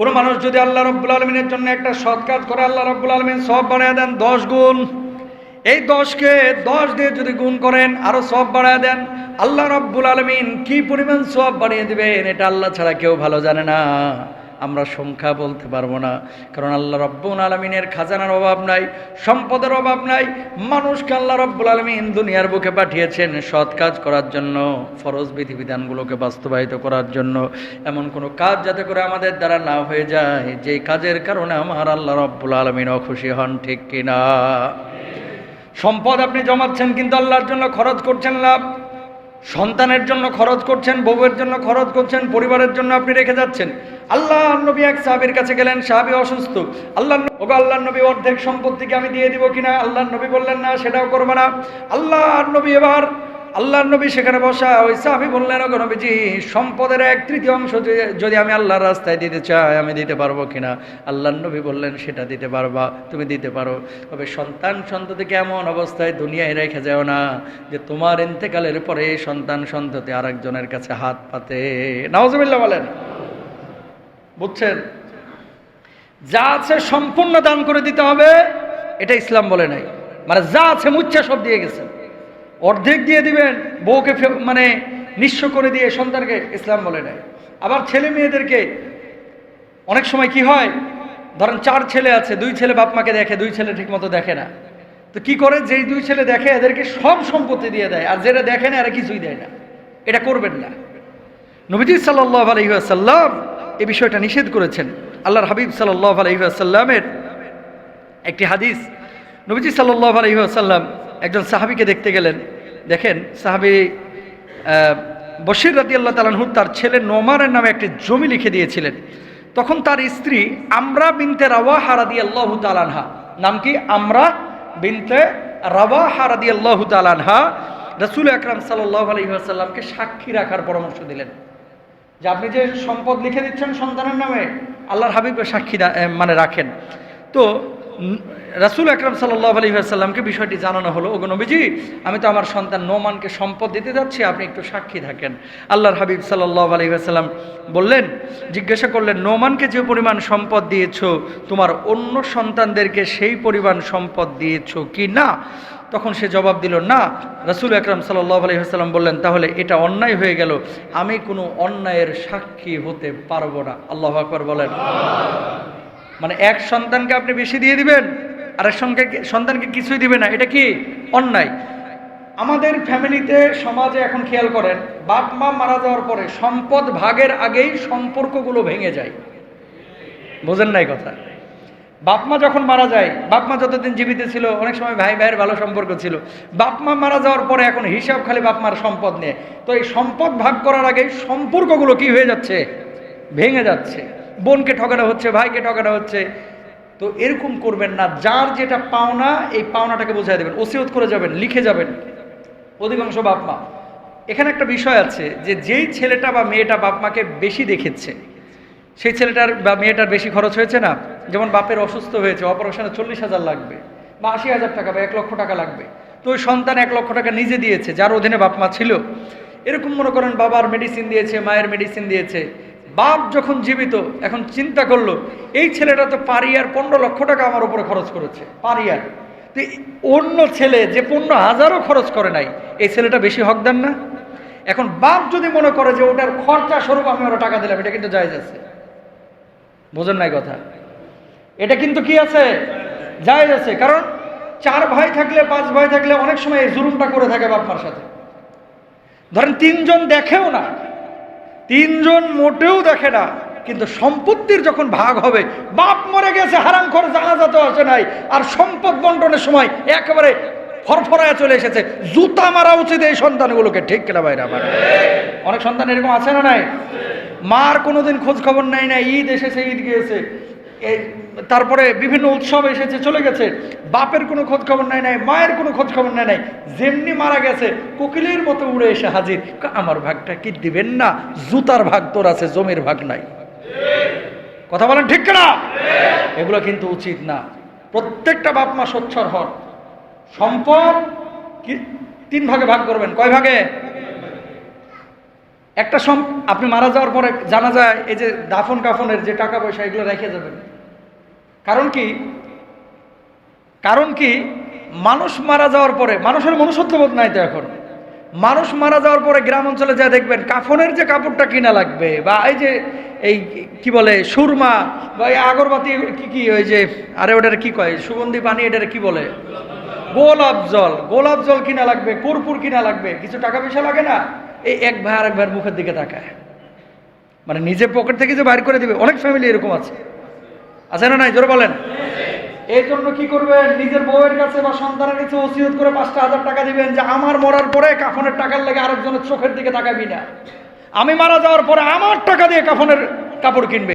কোনো মানুষ যদি আল্লাহ রব্বুল আলমিনের জন্য একটা সৎ কাজ করে, আল্লাহ রব্বুল আলমিন সব বাড়ায় দেন দশ গুণ। এই দশকে দশ দিয়ে যদি গুণ করেন আরও সব বাড়ায় দেন, আল্লাহ রব্বুল আলমিন কি পরিমাণ সব বাড়িয়ে দিবেন, এটা আল্লাহ ছাড়া কেউ ভালো জানে না। আমরা সংখ্যা বলতে পারব না। কারণ আল্লাহ রব্বুল আলমিনের খাজানার অভাব নাই, সম্পদের অভাব নাই, মানুষকে আল্লাহ রব্বুল আলমিন দুনিয়ার বুকে পাঠিয়েছেন সৎ কাজ করার জন্য, ফরজ বিধিবিধানগুলোকে বাস্তবায়িত করার জন্য। এমন কোনো কাজ যাতে করে আমাদের দ্বারা না হয়ে যায়, যে কাজের কারণে আমার আল্লাহ রব্বুল আলমিন অখুশি হন, ঠিক কিনা? সম্পদ আপনি জমাচ্ছেন, কিন্তু আল্লাহর জন্য খরচ করছেন লাভ। সন্তানের জন্য খরচ করছেন, বউয়ের জন্য খরচ করছেন, পরিবারের জন্য আপনি রেখে যাচ্ছেন। আল্লাহ নবী এক সাহাবির কাছে গেলেন, সাহাবি অসুস্থ। আল্লাহ ওগো আল্লাহ নবী, অর্ধেক সম্পত্তিকে আমি দিয়ে দিব কিনা? আল্লাহ নবী বললেন, না, সেটাও করব না। আল্লাহ নবী এবার আল্লাহ নবী সেখানে বসা ওই সাহাবি বললেন নবীজি, সম্পদের এক তৃতীয় অংশ যদি- আমি আল্লাহর রাস্তায় দিতে চাই, আমি দিতে পারব কিনা আল্লাহ নবী বললেন, সেটা দিতে পারবা, তুমি দিতে পারো। তবে সন্তান সন্ততিকে এমন অবস্থায় দুনিয়ায় রেখে যাও না, যে তোমার ইন্তেকালের পরে সন্তান সন্ততি আরেকজনের কাছে হাত পাতে। নওয়াজবিল্লা বলেন। বুঝছেন? যা আছে সম্পূর্ণ দান করে দিতে হবে, এটা ইসলাম বলে নাই। মানে যা আছে মুচ্ছা সব দিয়ে গেছেন অর্ধেক দিয়ে দিবেন, বউকে মানে নিঃস্ব করে দিয়ে সন্তানকে ইসলাম বলে নেয়। আবার ছেলে মেয়েদেরকে অনেক সময় কি হয়? ধরেন চার ছেলে আছে, দুই ছেলে বাপ মাকে দেখে, দুই ছেলে ঠিকমতো দেখে না। তো কি করে? যেই দুই ছেলে দেখে, এদেরকে সব সম্পত্তি দিয়ে দেয়, আর যেটা দেখে না, এরা কিছুই দেয় না। এটা করবেন না। নবীজি সাল্লাহ আলহিহাসাল্লাম এই বিষয়টা নিষেধ করেছেন। আল্লাহর হাবিব সাল্লাহ আলহিহাসাল্লামের একটি হাদিস। নবীজি সাল্লাহ আলহিহাসাল্লাম একজন সাহাবিকে দেখতে গেলেন। দেখেন, সাহাবি বশির রাদি আল্লাহ তালানহুর তার ছেলে নোমারের নামে একটি জমি লিখে দিয়েছিলেন। তখন তার স্ত্রী আমরা বিনতে রাওয়া হারাদি আল্লাহ তালানহা নাম কি? আমরা বিনতে রাওয়া হারাদি আল্লাহ তালানহা রসুল আকরাম সাল্লাহ আলহিহাসাল্লামকে সাক্ষী রাখার পরামর্শ দিলেন। যে আপনি যে সম্পদ লিখে দিচ্ছেন সন্তানের নামে, আল্লাহর হাবিবের সাক্ষী মানে রাখেন। তো রাসুল আকরাম সাল্লাহ আলী সাল্লামকে বিষয়টি জানানো হলো, ওগো নবীজি, আমি তো আমার সন্তান নোমানকে সম্পদ দিতে যাচ্ছি, আপনি একটু সাক্ষী থাকেন। আল্লাহর হাবিব সাল্লাহ আলী সাল্লাম বললেন, জিজ্ঞাসা করলেন, নোমানকে যে পরিমাণ সম্পদ দিয়েছ, তোমার অন্য সন্তানদেরকে সেই পরিমাণ সম্পদ দিয়েছ কি না? তখন সে জবাব দিল, না। রসুল আকরাম সাল্লাহ আলহিহাস্লাম বললেন, তাহলে এটা অন্যায় হয়ে গেল, আমি কোনো অন্যায়ের সাক্ষী হতে পারব না। আল্লাহ আকবর বলেন। মানে এক সন্তানকে আপনি বেশি দিয়ে দিবেন? আর সঙ্গে সন্তানকে কিছুই দিবে না, এটা কি অন্যায়? আমাদের ফ্যামিলিতে সমাজে এখন খেয়াল করেন, বাপ মা মারা যাওয়ার পরে সম্পদ ভাগের আগেই সম্পর্কগুলো ভেঙে যায়। বোঝেন নাই কথা? বাপ মা যখন মারা যায়, বাপ মা যতদিন জীবিত ছিল, অনেক সময় ভাই ভাইয়ের ভালো সম্পর্ক ছিল। বাপ মা মারা যাওয়ার পরে এখন হিসাব খালি বাপ মার সম্পদ নিয়ে। তো এই সম্পদ ভাগ করার আগে সম্পর্কগুলো কি হয়ে যাচ্ছে? ভেঙে যাচ্ছে। বোনকে ঠকানো হচ্ছে, ভাইকে ঠকানো হচ্ছে তো এরকম করবেন না। যার যেটা পাওনা, এই পাওনাটাকে বোঝাই দেবেন। ওসিয়ত করে যাবেন, লিখে যাবেন। অধিকাংশ বাপ মা। এখানে একটা বিষয় আছে যে, যেই ছেলেটা বা মেয়েটা বাপ মাকে বেশি দেখেছে, সেই ছেলেটার বা মেয়েটার বেশি খরচ হয়েছে না? যেমন বাপের অসুস্থ হয়েছে, অপারেশনে চল্লিশ হাজার লাগবে বা আশি হাজার টাকা বা এক লক্ষ টাকা লাগবে। তো ওই সন্তান এক লক্ষ টাকা নিজে দিয়েছে, যার অধীনে বাপ মা ছিল। এরকম মনে করেন বাবার মেডিসিন দিয়েছে, মায়ের মেডিসিন দিয়েছে। বাপ যখন জীবিত, এখন চিন্তা করল, এই ছেলেটা তো পারিয়ার পনেরো লক্ষ টাকা আমার উপরে খরচ করেছে পারিয়ার তো অন্য ছেলে যে পনেরো হাজারও খরচ করে নাই, এই ছেলেটা বেশি হক দেন না? এখন বাপ যদি মনে করে যে ওটার খরচা স্বরূপ আমি ওরা টাকা দিলাম, এটা কিন্তু জায়জ আছে। বোঝেন নাই কথা? এটা কিন্তু কি আছে? জায়েজ আছে। কারণ চার ভাই থাকলে, পাঁচ ভাই থাকলে অনেক সময় এই জুলুমটা করে থাকে বাপমার সাথে। ধরেন তিনজন দেখেও না তিনজন মোটেও দেখে না, কিন্তু সম্পত্তির যখন ভাগ হবে, বাপ মরে গেছে, হারাম করে জানাজা তো আসে নাই, আর সম্পদ বন্টনের সময় একেবারে ফরফরায় চলে এসেছে, জুতা মারা উচিত এই সন্তানগুলোকে, ঠিক কেনা বাইরে আমার? অনেক সন্তান এরকম আছে না নাই? মার কোনোদিন খোঁজ খবর নেয় না ঈদ এসেছে, ঈদ গিয়েছে তারপরে বিভিন্ন উৎসব এসেছে, চলে গেছে। বাপের কোনো খোঁজ খবর নেয় নাই, মায়ের কোনো খোঁজ খবর নেয় নাই। যেমনি মারা গেছে, কোকিলের মতো উড়ে এসে হাজির। আমার ভাগটা কি দিবেন না? জুতার ভাগ তোর আছে, জমির ভাগ নাই। কথা বলেন ঠিক না এগুলো কিন্তু উচিত না। প্রত্যেকটা বাপ মা সোচ্ছর হন। সম্পদ কি? তিন ভাগে ভাগ করবেন। কয় ভাগে? একটা সম আপনি মারা যাওয়ার পরে জানা যায়, এই যে দাফন কাফনের যে টাকা পয়সা, এগুলো রেখে যাবেন। কারণ কি? কারণ কি? মানুষ মারা যাওয়ার পরে, মানুষের মনুষ্যত্ববোধ নাই তো এখন। মানুষ মারা যাওয়ার পরে গ্রাম অঞ্চলে যা দেখবেন, কাফনের যে কাপড়টা কিনা লাগবে, বা এই যে, এই কি বলে, সুরমা, বা এই আগরবাতি কি কি, ওই যে, আরে ওটার কি কয়, সুগন্ধি পানি এটার কি বলে? গোলাপ জল গোলাপ জল কিনা লাগবে, কর্পূর কিনা লাগবে, কিছু টাকা পয়সা লাগে না? এই এক ভাই আর এক ভাইয়ের মুখের দিকে তাকায়। মানে নিজে পকেট থেকে যে বাইর করে দিবে, অনেক ফ্যামিলি এরকম আছে। আছে না নাই? জোরে বলেন। এই জন্য কি করবেন? নিজের বউয়ের কাছে বা সন্তানের কাছে ওসিয়ত করে পাঁচটা হাজার টাকা দিবেন যে আমার মরার পরে কাফনের টাকার লেগে আরেকজনের চোখের দিকে তাকাবি না। আমি মারা যাওয়ার পরে আমার টাকা দিয়ে কাফনের কাপড় কিনবে।